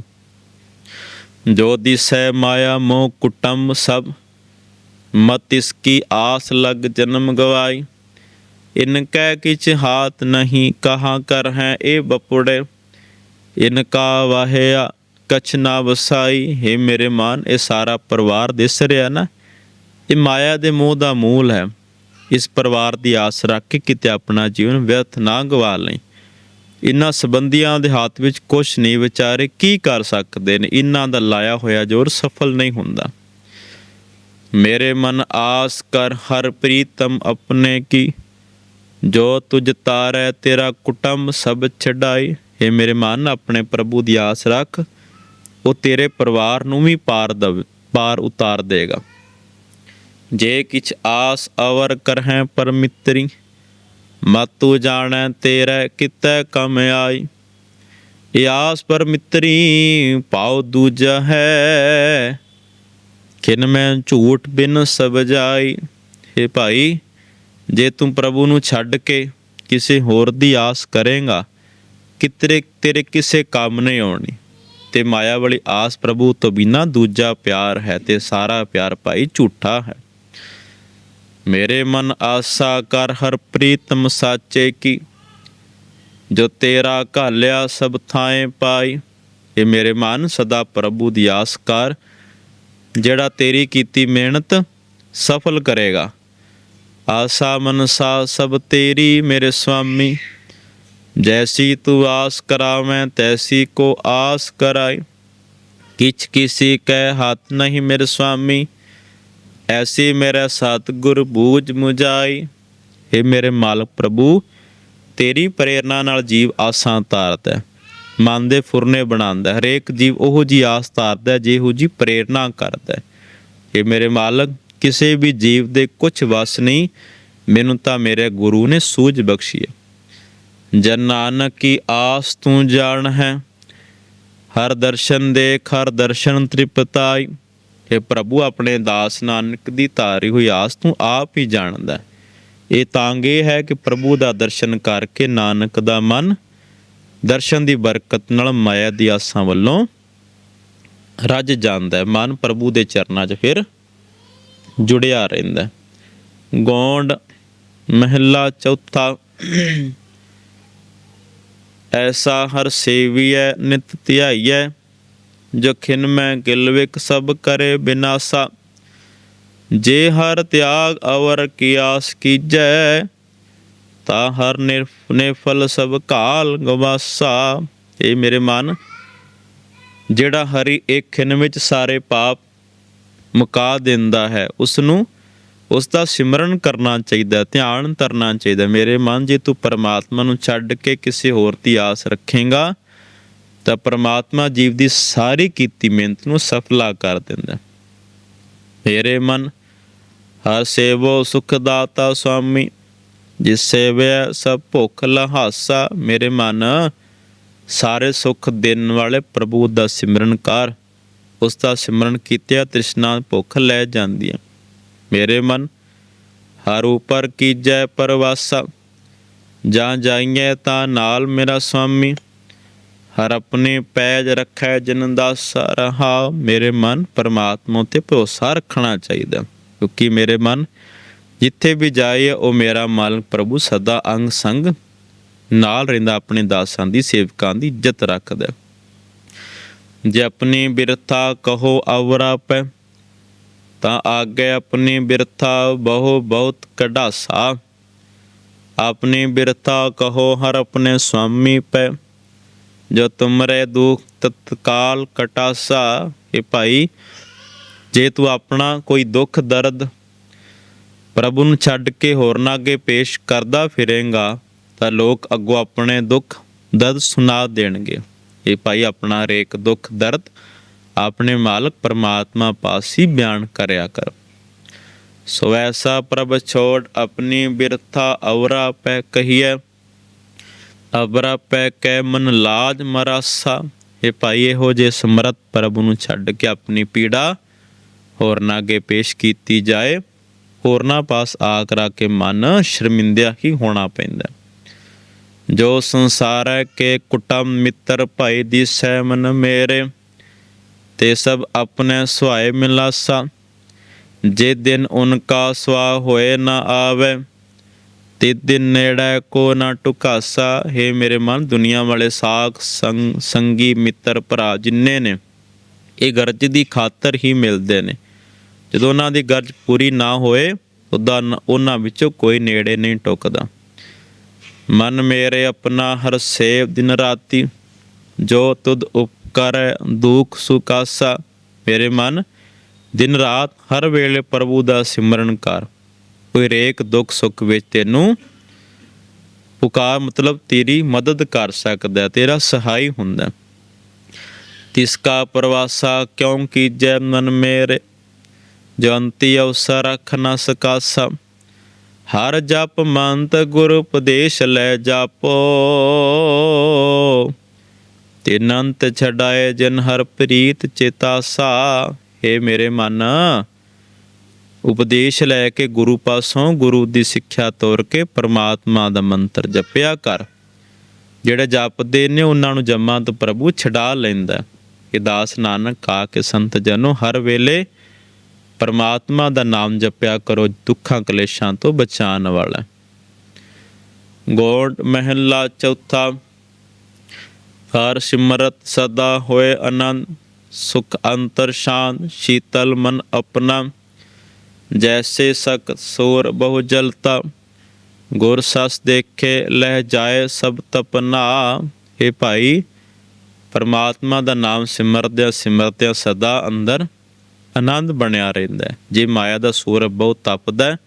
ਜੋ ਦਿਸੈ ਮਾਇਆ ਮੋਹ ਕੁਟੰਬ ਸਭ, ਮਤ ਇਸ ਕੀ ਆਸ ਲਗ ਜਨਮ ਗਵਾਈ। ਇਨ ਕੈ ਕਿਛ ਹਾਥ ਨਹੀਂ, ਕਹਾਂ ਕਰ ਹੈ ਇਹ ਬਪੁੜੇ? ਵਾਹਿਆ, ਕਛ ਨਾ ਵਸਾਈ, ਹੈ ਮੇਰੇ ਮਾਨ, ਇਹ ਸਾਰਾ ਪਰਿਵਾਰ ਦਿਸ ਰਿਹਾ ਨਾ। ਇਹ ਮਾਇਆ ਦੇ ਮੋਹ ਦਾ ਮੂਲ ਹੈ। ਇਸ ਪਰਿਵਾਰ ਦੀ ਆਸ ਰੱਖ ਕੇ ਕਿਤੇ ਆਪਣਾ ਜੀਵਨ ਵਿਅਰਥ ਨਾ ਗਵਾ ਲਈ। ਇਨ੍ਹਾਂ ਸੰਬੰਧੀਆਂ ਦੇ ਹੱਥ ਵਿੱਚ ਕੁਝ ਨਹੀਂ ਵਿਚਾਰੇ, ਕੀ ਕਰ ਸਕਦੇ ਨੇ? ਇਨ੍ਹਾਂ ਦਾ ਲਾਇਆ ਹੋਇਆ ਜੋਰ ਸਫਲ ਨਹੀਂ ਹੁੰਦਾ। ਮੇਰੇ ਮਨ ਆਸ ਕਰ ਹਰ ਪ੍ਰੀਤਮ ਆਪਣੇ ਕੀ ਜੋ ਤੁਝ ਤਾਰੈ ਤੇਰਾ ਕੁਟੰਬ ਸਭ ਛਡਾਈ ਇਹ ਮੇਰੇ ਮਨ, ਆਪਣੇ ਪ੍ਰਭੂ ਦੀ ਆਸ ਰੱਖ। ਉਹ ਤੇਰੇ ਪਰਿਵਾਰ ਨੂੰ ਵੀ ਪਾਰ ਦਵ, ਪਾਰ ਉਤਾਰ ਦੇਗਾ। ਜੇ ਕਿਛ ਆਸ ਅਵਰ ਕਰਹਿ ਪਰਮਿਤਰੀ, ਮਤੂ ਜਾਣੈ ਤੇਰੇ ਕਿਤੈ ਕਮ ਆਈ। ਇਹ ਆਸ ਪਰਮਿਤਰੀ, ਪਾਉ ਦੂਜਾ ਹੈ। ਕਿਨ ਮੈਂ ਝੂਠ ਬਿਨ ਸਭ ਜਾਈ। ਭਾਈ ਜੇ ਤੂੰ ਪ੍ਰਭੂ ਨੂੰ ਛੱਡ ਕੇ ਕਿਸੇ ਹੋਰ ਦੀ ਆਸ ਕਰੇਗਾ, ਕਿਤਰੇ, ਤੇਰੇ ਕਿਸੇ ਕੰਮ ਨਹੀਂ ਆਉਣੀ। ਤੇ ਮਾਇਆ ਵਾਲੀ ਆਸ ਪ੍ਰਭੂ ਤੋਂ ਬਿਨਾ ਦੂਜਾ ਪਿਆਰ ਹੈ ਤੇ ਸਾਰਾ ਪਿਆਰ ਭਾਈ ਝੂਠਾ ਹੈ। ਮੇਰੇ ਮਨ ਆਸਾ ਕਰ ਹਰ ਪ੍ਰੀਤਮ ਸਾਚੇ ਕੀ। ਜੋ ਤੇਰਾ ਘਾਲਿਆ ਸਭ ਥਾਏ ਪਾਈ, ਇਹ ਮੇਰੇ ਮਨ ਸਦਾ ਪ੍ਰਭੂ ਦੀ ਆਸ ਕਰ। ਜਿਹੜਾ ਤੇਰੀ ਕੀਤੀ ਮਿਹਨਤ ਸਫਲ ਕਰੇਗਾ। ਆਸਾ ਮਨਸਾ ਸਭ ਤੇਰੀ ਮੇਰੇ ਸੁਆਮੀ ਜੈਸੀ ਤੂੰ ਆਸ ਕਰਾਵੇਂ, ਤੈਸੀ ਕੋ ਆਸ ਕਰਾਈ। ਕਿਛ ਕਿਸੀ ਕੈ ਹੱਥ ਨਹੀਂ ਮੇਰੇ ਸੁਆਮੀ ਐਸੀ ਮੇਰਾ ਸਤਿਗੁਰ ਬੂਝ ਮੁਜਾਈ ਇਹ ਮੇਰੇ ਮਾਲਕ ਪ੍ਰਭੂ, ਤੇਰੀ ਪ੍ਰੇਰਣਾ ਨਾਲ ਜੀਵ ਆਸਾਂ ਤਾਰਦਾ ਹੈ। ਮਨ ਦੇ ਫੁਰਨੇ ਬਣਾਉਂਦਾ ਹਰੇਕ ਜੀਵ ਉਹੋ ਜੀ ਆਸ ਤਾਰਦਾ ਜਿਹੋ ਜੀ ਪ੍ਰੇਰਣਾ ਕਰਦਾ ਹੈ। ਇਹ ਮੇਰੇ ਮਾਲਕ ਕਿਸੇ ਵੀ ਜੀਵ ਦੇ ਕੁਝ ਵਸ ਨਹੀਂ, ਮੈਨੂੰ ਤਾਂ ਮੇਰੇ ਗੁਰੂ ਨੇ ਸੂਝ ਬਖਸ਼ੀ ਹੈ। ਜਨ ਨਾਨਕ ਕੀ ਆਸ ਤੂੰ ਜਾਣ ਹੈ, ਹਰ ਦਰਸ਼ਨ ਦੇਖ, ਹਰ ਦਰਸ਼ਨ ਤ੍ਰਿਪਤਾਈ। ਇਹ ਪ੍ਰਭੂ, ਆਪਣੇ ਦਾਸ ਨਾਨਕ ਦੀ ਧਾਰੀ ਹੋਈ ਆਸ ਤੂੰ ਆਪ ਹੀ ਜਾਣਦਾ ਹੈ। ਇਹ ਤਾਂਗੇ ਹੈ ਕਿ ਪ੍ਰਭੂ ਦਾ ਦਰਸ਼ਨ ਕਰਕੇ ਨਾਨਕ ਦਾ ਮਨ, ਦਰਸ਼ਨ ਦੀ ਬਰਕਤ ਨਾਲ ਮਾਇਆ ਦੀ ਆਸਾਂ ਵੱਲੋਂ ਰੱਜ ਜਾਂਦਾ ਹੈ। ਮਨ ਪ੍ਰਭੂ ਦੇ ਚਰਨਾਂ 'ਚ ਫਿਰ ਜੁੜਿਆ ਰਹਿੰਦਾ ਗੌਂਡ ਮਹਿਲਾ ਚੌਥਾ, ਐਸਾ ਹਰ ਸੇਵੀਐ, ਨਿਤ ਧਿਆਈਐ, ਜੋ ਖਿਨ ਮੈਂ ਗਿਲਵਿਕ ਸਭ ਕਰੇ ਬਿਨਾਸਾ। ਜੇ ਹਰ ਤਿਆਗ ਅਵਰ ਕੀ ਕੀਜੈ, ਤਾ ਹਰ ਨਿਰਫ ਫਲ ਸਭ ਕਾਲ ਗਵਾਸਾ। ਇਹ ਮੇਰੇ ਮਨ, ਜਿਹੜਾ ਹਰੀ ਇੱਕ ਖਿਨ ਵਿੱਚ ਸਾਰੇ ਪਾਪ ਮੁਕਾ ਦਿੰਦਾ ਹੈ। ਉਸ ਨੂੰ ਉਸ ਦਾ ਸਿਮਰਨ ਕਰਨਾ ਚਾਹੀਦਾ ਧਿਆਨ ਧਰਨਾ ਚਾਹੀਦਾ ਮੇਰੇ ਮਨ, ਜੇ ਤੂੰ ਪਰਮਾਤਮਾ ਨੂੰ ਛੱਡ ਕੇ ਕਿਸੇ ਹੋਰ ਦੀ ਆਸ ਰੱਖੇਗਾ, ਤਾਂ ਪਰਮਾਤਮਾ ਜੀਵ ਦੀ ਸਾਰੀ ਕੀਤੀ ਮਿਹਨਤ ਨੂੰ ਸਫਲਾ ਕਰ ਦਿੰਦਾ ਮੇਰੇ ਮਨ, ਹਰ ਸੇਵੋ ਸੁਖ ਦਾਤਾ ਸੁਆਮੀ, ਜਿਸ ਸੇਵਿਆ ਸਭ ਭੁੱਖ ਲਹਾਸਾ, ਮੇਰੇ ਮਨ, ਸਾਰੇ ਸੁਖ ਦੇਣ ਵਾਲੇ ਪ੍ਰਭੂ ਦਾ ਸਿਮਰਨ ਕਰ। ਉਸ ਦਾ ਸਿਮਰਨ ਕੀਤਿਆ ਤ੍ਰਿਸ਼ਨਾ ਭੁੱਖ ਲੈ ਜਾਂਦੀ ਹੈ ਮੇਰੇ ਮਨ, ਹਰ ਉਪਰ ਕੀਜੈ ਪਰਵਾਸਾ। ਜਾਂ ਜਾਈਏ ਤਾਂ ਨਾਲ ਮੇਰਾ ਸੁਆਮੀ ਹਰ ਆਪਣੇ ਪੈਜ ਰੱਖੈ ਜਿਨ ਦਾਸ ਰਹਾ ਮੇਰੇ ਮਨ ਪਰਮਾਤਮਾ ਤੇ ਭਰੋਸਾ ਰੱਖਣਾ ਚਾਹੀਦਾ। ਕਿਉਂਕਿ ਮੇਰੇ ਮਨ, ਜਿੱਥੇ ਵੀ ਜਾਏ, ਉਹ ਮੇਰਾ ਮਾਲਕ ਪ੍ਰਭੂ ਸਦਾ ਅੰਗ ਸੰਗ ਨਾਲ ਰਹਿੰਦਾ। ਆਪਣੇ ਦਾਸਾਂ ਦੀ ਸੇਵਕਾਂ ਦੀ ਇੱਜ਼ਤ ਰੱਖਦਾ। ਜੇ ਆਪਣੀ ਬਿਰਥਾ ਕਹੋ ਅਵਰਾ ਪੈ ਤਾਂ ਆਗੇ ਆਪਣੀ ਬਿਰਥਾ ਬਹੁ ਬਹੁਤ ਕਢਾਸਾ। ਆਪਣੀ ਬਿਰਥਾ ਕਹੋ ਹਰ ਆਪਣੇ ਸੁਆਮੀ ਪੈ, ਜੋ ਤੁਮਰੇ ਦੁਖ ਤਤਕਾਲ ਕਟਾਸਾ। ਇਹ ਭਾਈ, ਜੇ ਤੂੰ ਆਪਣਾ ਕੋਈ ਦੁੱਖ ਦਰਦ ਪ੍ਰਭੂ ਨੂੰ ਛੱਡ ਕੇ ਹੋਰਨਾਂ ਅੱਗੇ ਪੇਸ਼ ਕਰਦਾ ਫਿਰੇਗਾ, ਤਾਂ ਲੋਕ ਅੱਗੋਂ ਆਪਣੇ ਦੁੱਖ ਦਰਦ ਸੁਣਾ ਦੇਣਗੇ। ਇਹ ਭਾਈ ਆਪਣਾ ਹਰੇਕ ਦੁੱਖ, ਦਰਦ ਆਪਣੇ ਮਾਲਕ ਪਰਮਾਤਮਾ ਪਾਸ ਹੀ ਬਿਆਨ ਕਰਿਆ ਕਰ। ਸੋ ਐਸਾ ਪ੍ਰਭ ਛੋੜ ਆਪਣੀ ਬਿਰਥਾ ਔਰਾ ਪੈ ਕਹੀਐ ਅਬਰਾ ਪੈ ਕੈ ਮਨ ਲਾਜ ਮਰਾਸਾ। ਇਹ ਭਾਈ ਇਹੋ ਜੇ ਸਮਰਤ ਪ੍ਰਭ ਨੂੰ ਛੱਡ ਕੇ ਆਪਣੀ ਪੀੜਾ ਹੋਰਨਾਂ ਅੱਗੇ ਪੇਸ਼ ਕੀਤੀ ਜਾਏ ਹੋਰਨਾਂ ਪਾਸ ਆ ਕਰਾ ਕੇ ਮਨ ਸ਼ਰਮਿੰਦਿਆ ਹੀ ਹੋਣਾ ਪੈਂਦਾ। ਜੋ ਸੰਸਾਰ ਕੇ ਕੁਟਮ ਮਿੱਤਰ ਭਾਈ ਦੀ ਸਹਿਮਨ ਮੇਰੇ, ਤੇ ਸਭ ਆਪਣੇ ਸੁਹਾਏ ਮਿਲਾਸਾ। ਜੇ ਦਿਨ ਉਨਕਾ ਸਵਾ ਹੋਏ ਨਾ ਆਵੇ, ਤੇ ਦਿਨ ਨੇੜੇ ਕੋ ਨਾ ਟੁਕਾਸਾ। ਹੈ ਮੇਰੇ ਮਨ, ਦੁਨੀਆ ਵਾਲੇ ਸਾਖ ਸੰਗ, ਸੰਗੀ ਮਿੱਤਰ ਭਰਾ ਜਿੰਨੇ ਨੇ, ਇਹ ਗਰਜ ਦੀ ਖਾਤਰ ਹੀ ਮਿਲਦੇ ਨੇ। ਜਦੋਂ ਉਹਨਾਂ ਦੀ ਗਰਜ ਪੂਰੀ ਨਾ ਹੋਏ, ਉਦਾਂ ਉਹਨਾਂ ਵਿੱਚੋਂ ਕੋਈ ਨੇੜੇ ਨਹੀਂ ਟੁਕਦਾ। ਮਨ ਮੇਰੇ ਆਪਣਾ ਹਰ ਸੇਵ ਦਿਨ ਰਾਤੀ, ਜੋ ਤੁਧ ਉਪਕਰ ਦੁਖ ਸੁਕਾਸਾ ਮੇਰੇ ਮਨ ਦਿਨ ਰਾਤ ਹਰ ਵੇਲੇ ਪ੍ਰਭੂ ਦਾ ਸਿਮਰਨ ਕਰ ਕੋਈ ਰੇਕ ਦੁੱਖ ਸੁੱਖ ਵਿੱਚ ਤੈਨੂੰ ਪੁਕਾਰ ਮਤਲਬ ਤੇਰੀ ਮਦਦ ਕਰ ਸਕਦਾ, ਤੇਰਾ ਸਹਾਈ ਹੁੰਦਾ ਹੈ। ਤਿਸ ਕਾ ਪ੍ਰਵਾਸਾ ਕਿਉਂ ਕੀਜੈ ਮਨ ਮੇਰੇ ਜੰਤੀ ਅਵਸਰ ਰਖ ਨ ਸਕਾਸਾ ਹਰ ਜਪ ਮੰਤ ਗੁਰ ਉਪਦੇਸ਼ ਲੈ ਜਾਪੋ। ਤਿਨੰਤ ਛਡਾਏ ਜਿਨ ਹਰ ਪ੍ਰੀਤ ਚੇਤਾਸਾ ਏ ਮੇਰੇ ਮਨ, ਉਪਦੇਸ਼ ਲੈ ਕੇ ਗੁਰੂ ਪਾਸੋਂ ਗੁਰੂ ਦੀ ਸਿੱਖਿਆ ਤੋਰ ਕੇ ਪ੍ਰਮਾਤਮਾ ਦਾ ਮੰਤਰ ਜਪਿਆ ਕਰ। ਜਿਹੜੇ ਜਪਦੇ ਨੇ ਉਹਨਾਂ ਨੂੰ ਜਮਾਂ ਤੋਂ ਪ੍ਰਭੂ ਛਡਾ ਲੈਂਦਾ। ਹੈ। ਇਹ ਦਾਸ ਨਾਨਕ ਕਾ ਕੇ ਸੰਤ ਜਨੋ, ਹਰ ਵੇਲੇ ਪਰਮਾਤਮਾ ਦਾ ਨਾਮ ਜਪਿਆ ਕਰੋ, ਦੁੱਖਾਂ ਕਲੇਸ਼ਾਂ ਤੋਂ ਬਚਾਉਣ ਵਾਲਾ। ਗੋਡ ਮਹਿਲਾ ਚੌਥਾ, ਹਰ ਸਿਮਰਤ ਸਦਾ ਹੋਏ ਆਨੰਦ, ਸੁਖ ਅੰਤਰ ਸ਼ਾਂਤ ਸ਼ੀਤਲ ਮਨ ਆਪਣਾ। ਜੈਸੇ ਸਕ ਸੋਰ ਬਹੁ ਜਲਤਾ, ਗੁਰ ਸਸ ਦੇਖੇ ਲਹਿ ਜਾਏ ਸਭ ਤਪਨਾ। ਇਹ ਭਾਈ, ਪਰਮਾਤਮਾ ਦਾ ਨਾਮ ਸਿਮਰਦਿਆਂ ਸਿਮਰਦਿਆਂ ਸਦਾ ਅੰਦਰ ਆਨੰਦ ਬਣਿਆ ਰਹਿੰਦਾ ਜੇ ਮਾਇਆ ਦਾ ਸੂਰ ਬਹੁਤ ਤਪਦਾ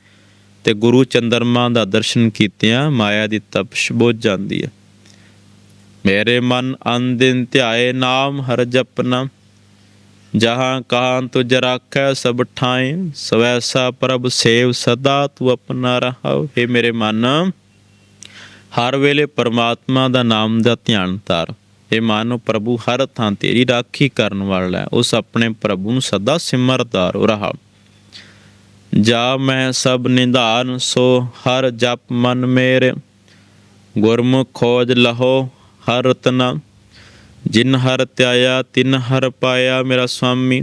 ਤੇ ਗੁਰੂ ਚੰਦਰਮਾ ਦਾ ਦਰਸ਼ਨ ਕੀਤਿਆਂ ਮਾਇਆ ਦੀ ਤਪਸ਼ ਬੁੱਝ ਜਾਂਦੀ ਹੈ। ਮੇਰੇ ਮਨ ਅੰਦਿਨ ਧਿਆਏ ਨਾਮ ਹਰ ਜਪਨਾ। ਜਹਾਂ ਕਹਾਂ ਤੁਜ ਰਾਖੈ ਸਭ ਠਾਏ। ਸਵੈਸਾ ਪ੍ਰਭ ਸੇਵ ਸਦਾ ਤੂੰ ਆਪਣਾ ਰਹਾਉ। हे ਮੇਰੇ ਮਨ, ਹਰ ਵੇਲੇ ਪਰਮਾਤਮਾ ਦਾ ਨਾਮ ਦਾ ਧਿਆਨ ਧਾਰ। ਇਹ ਮਨ ਪ੍ਰਭੂ ਹਰ ਥਾਂ ਤੇਰੀ ਰਾਖੀ ਕਰਨ ਵਾਲਾ ਹੈ। ਉਸ ਆਪਣੇ ਪ੍ਰਭੂ ਨੂੰ ਸਦਾ ਸਿਮਰਦਾ ਰਹਾ। ਜਾ ਮੈਂ ਸਭ ਨਿਧਾਨ ਸੋ ਹਰ ਜਪ ਮਨ ਮੇਰੇ। ਗੁਰਮੁਖ ਖੋਜ ਲਹੋ ਹਰ ਰਤਨਾ। ਜਿਨ ਹਰ ਧਿਆਇਆ, ਤਿਨ ਹਰ ਪਾਇਆ ਮੇਰਾ ਸੁਆਮੀ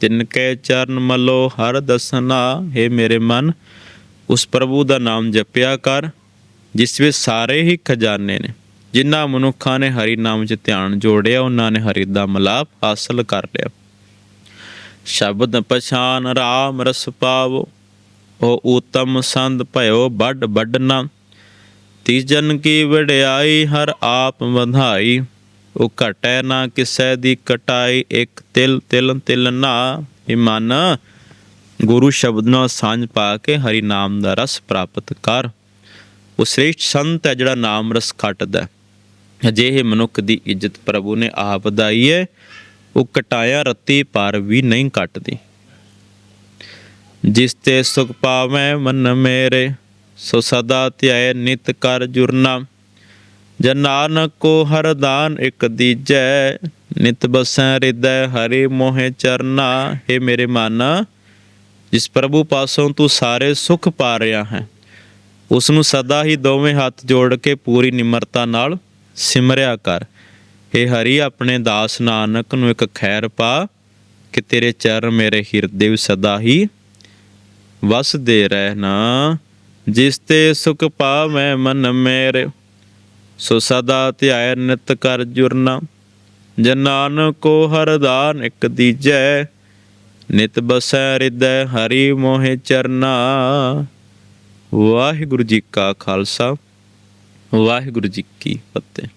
ਤਿਨ ਕੈ ਚਰਨ ਮਲੋ ਹਰ ਦਸਨਾ, ਹੈ ਮੇਰੇ ਮਨ। ਉਸ ਪ੍ਰਭੂ ਦਾ ਨਾਮ ਜਪਿਆ ਕਰ, ਜਿਸ ਵਿੱਚ ਸਾਰੇ ਹੀ ਖਜ਼ਾਨੇ ਨੇ। ਜਿਨ੍ਹਾਂ ਮਨੁੱਖਾਂ ਨੇ ਹਰੀ ਨਾਮ 'ਚ ਧਿਆਨ ਜੋੜਿਆ, ਉਹਨਾਂ ਨੇ ਹਰੀ ਦਾ ਮਲਾਪ ਹਾਸਲ ਕਰ ਲਿਆ। ਸ਼ਬਦ ਪਛਾਨ ਰਾਮ ਰਸ ਪਾਵੋ, ਉਹ ਉਤਮ ਸੰਦ ਭਇਓ ਵੱਡ ਵੱਡਨਾ। ਤੀਜਨ ਕੀ ਵਡਿਆਈ, ਹਰ ਆਪ ਵਧਾਈ। ਉਹ ਘਟੈ ਨਾ ਕਿਸੈ ਦੀ ਕਟਾਈ, ਇੱਕ ਤਿਲ ਤਿਲ ਤਿਲ ਨਾ। ਇਹ ਮਨ ਗੁਰੂ ਸ਼ਬਦ ਨਾਲ ਸਾਂਝ ਪਾ ਕੇ ਹਰੀ ਨਾਮ ਦਾ ਰਸ ਪ੍ਰਾਪਤ ਕਰ। ਉਹ ਸ੍ਰੇਸ਼ਟ ਸੰਤ ਹੈ ਜਿਹੜਾ ਨਾਮ ਰਸ ਖਟਦਾ ਅਜਿਹੇ ਮਨੁੱਖ ਦੀ ਇੱਜ਼ਤ ਪ੍ਰਭੂ ਨੇ ਆਪ ਦਾਈ ਹੈ। ਉਹ ਕਟਾਇਆ ਰੱਤੀ ਪਰ ਵੀ ਨਹੀਂ ਕੱਟਦੀ। ਜਿਸ ਤੇ ਸੁਖ ਪਾਵੈ ਮਨ ਮੇਰੇ, ਸੋ ਸਦਾ ਧਿਆਏ ਨਿਤ ਕਰ ਜੁਰਨਾ। ਜਨ ਨਾਨਕ ਕੋ ਹਰ ਇਕ ਦੀਜੈ, ਨਿਤ ਬਸੈ ਹਿਰਦੈ ਹਰੀ ਮੋਹਿ ਚਰਨਾ। हे ਮੇਰੇ ਮਨ, ਜਿਸ ਪ੍ਰਭੂ ਪਾਸੋਂ ਤੂੰ ਸਾਰੇ ਸੁਖ ਪਾ ਰਿਹਾ ਹੈ ਉਸ ਨੂੰ ਸਦਾ ਹੀ ਦੋਵੇਂ ਹੱਥ ਜੋੜ ਕੇ ਪੂਰੀ ਨਿਮਰਤਾ ਨਾਲ ਸਿਮਰਿਆ ਕਰ। हे ਹਰੀ, ਆਪਣੇ ਦਾਸ ਨਾਨਕ ਨੂੰ ਇੱਕ ਖੈਰ ਪਾ ਕਿ ਤੇਰੇ ਚਰਨ ਮੇਰੇ ਹਿਰਦੇ ਵਿੱਚ ਸਦਾ ਹੀ ਵਸਦੇ ਰਹਿਣਾ ਜਿਸ ਤੇ ਸੁਖ ਪਾ ਮੈਂ ਮਨ ਮੇਰੇ, ਸੋ ਸਦਾ ਧਿਆਇ ਨਿਤ ਕਰ ਜੁਰਨਾ। ਜਨਾਨ ਨਾਨਕੋ ਹਰ ਦਾਨ ਇਕ ਦੀਜੈ, ਨਿਤ ਬਸੈ ਹਿਰਦੈ ਹਰੀ ਮੋਹਿ ਚਰਨਾ। ਵਾਹਿਗੁਰੂ ਜੀ ਕਾ ਖਾਲਸਾ। ਵਾਹਿਗੁਰੂ ਜੀ ਕੀ ਫਤਿਹ।